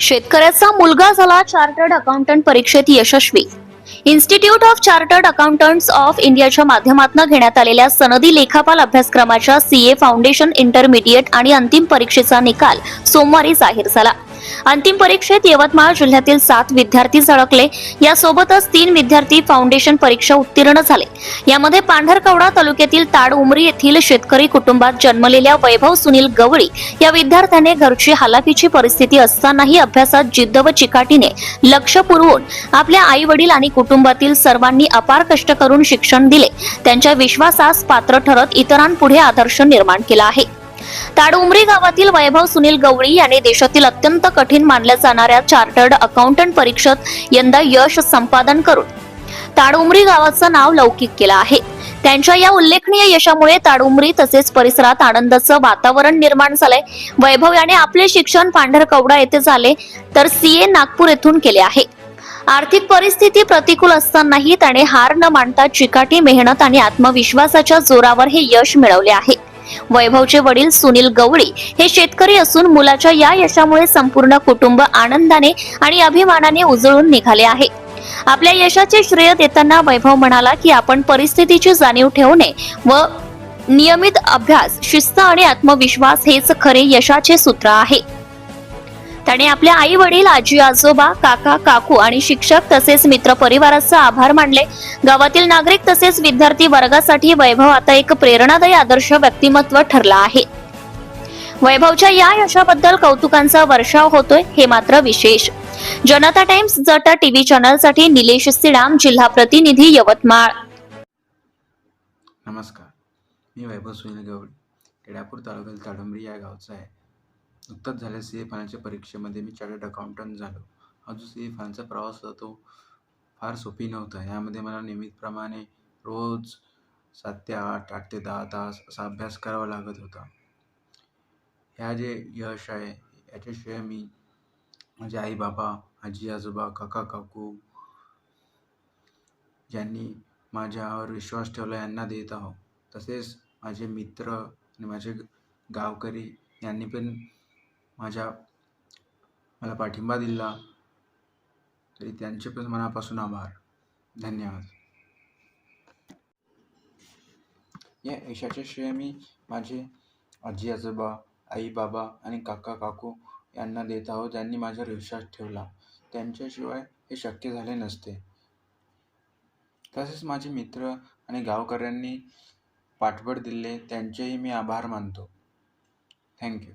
शेतकऱ्याचा मुलगा झाला चार्टर्ड अकाउंटंट परीक्षेत यशस्वी. Institute of chartered accountants of इंडियाच्या माध्यमातून घेण्यात आलेल्या सनदी लेखापाल अभ्यासक्रमाच्या सीए फाउंडेशन इंटरमिडिएट आणि अंतिम परीक्षेचा निकाल सोमवारी जाहीर झाला. अंतिम परीक्षेत यवतमाळ जिल्ह्यातील सात विद्यार्थी झळकले. यासोबतच तीन विद्यार्थी फाउंडेशन परीक्षा उत्तीर्ण झाले. यामध्ये पांढरकवडा तालुक्यातील ताड उमरी येथील शेतकरी कुटुंबात जन्मलेल्या वैभव सुनील गवळी या विद्यार्थ्याने घरची हालाकीची परिस्थिती असतानाही अभ्यासात जिद्द व चिकाटीने लक्ष पुरवून आपल्या आई वडील आणि कुटुंबातील सर्वांनी अपार कष्ट करून शिक्षण दिले. त्यांच्या विश्वासास पात्र ठरत इतरांपुढे आदर्श निर्माण केला आहे. ताडउमरी गावातील वैभव सुनील गवळी यांनी देशातील अत्यंत कठीण मानल्या जाणाऱ्या चार्टर्ड अकाउंटंट परीक्षेत यंदा यश संपादन करून ताडउमरी गावाचं नाव लौकिक केलं आहे. त्यांच्या या उल्लेखनीय यशामुळे ताडउमरी तसेच परिसरात आनंदाचं वातावरण निर्माण झालंय. वैभव याने आपले शिक्षण पांढरकवडा येथे झाले तर सीए नागपूर येथून केले आहे. आर्थिक परिस्थिती प्रतिकूल असतानाही त्याने हार न मानता चिकाटी मेहनत आणि आत्मविश्वासाच्या जोरावर हे यश मिळवले आहे. वैभवचे वडील सुनील गवळी हे शेतकरी असून मुलाच्या या यशामुळे संपूर्ण कुटुंब आनंदाने आणि अभिमानाने उजळून निघाले आहे. आपल्या यशाचे श्रेय देताना वैभव म्हणाला की आपण परिस्थितीची जाणीव ठेवणे व नियमित अभ्यास शिस्त आणि आत्मविश्वास हेच खरे यशाचे सूत्र आहे. त्याने आपल्या आई वडील आजी आजोबा काका काकू आणि शिक्षक तसेच मित्र परिवाराचा आभार मानले. गावातील नागरिक तसेच विद्यार्थी वर्गासाठी वैभव आता एक प्रेरणादायी आदर्श व्यक्तिमत्व ठरला आहे. वैभवच्या या यशाबद्दल कौतुकांचा वर्षाव होतोय हे मात्र विशेष. जनता टाइम्स जटा टीव्ही चॅनलसाठी निलेश सिडाम जिल्हा प्रतिनिधी यवतमाळ. नमस्कार. मी वैभव सुनील गवळी केडापूर तालुक्यातील ताडंबरी या गावचा आहे. नुकताच झाल्या सी ए फायनाच्या परीक्षेमध्ये मी चार्टर्ड अकाउंटंट झालो. हा जो सी ए फायनाचा प्रवास होता तो फार सोपी नव्हता. यामध्ये मला नियमितप्रमाणे रोज सात ते आठ आठ ते दहा तास असा अभ्यास करावा लागत होता. ह्या जे यश आहे याचे श्रेय मी माझे आई बाबा आजी आजोबा काका काकू ज्यांनी माझ्यावर विश्वास ठेवला यांना देत आहो तसेच माझे मित्र आणि माझे गावकरी यांनी पण माझ्या मला पाठिंबा दिला तरी त्यांचे पण मनापासून आभार. धन्यवाद. या यशाचे श्रेय मी माझे आजी आजोबा आई बाबा आणि काका काकू यांना देत आहोत. ज्यांनी माझ्यावर विश्वास ठेवला. त्यांच्याशिवाय हे शक्य झाले नसते. तसेच माझे मित्र आणि गावकऱ्यांनी पाठबळ दिले. त्यांचेही मी आभार मानतो. Thank you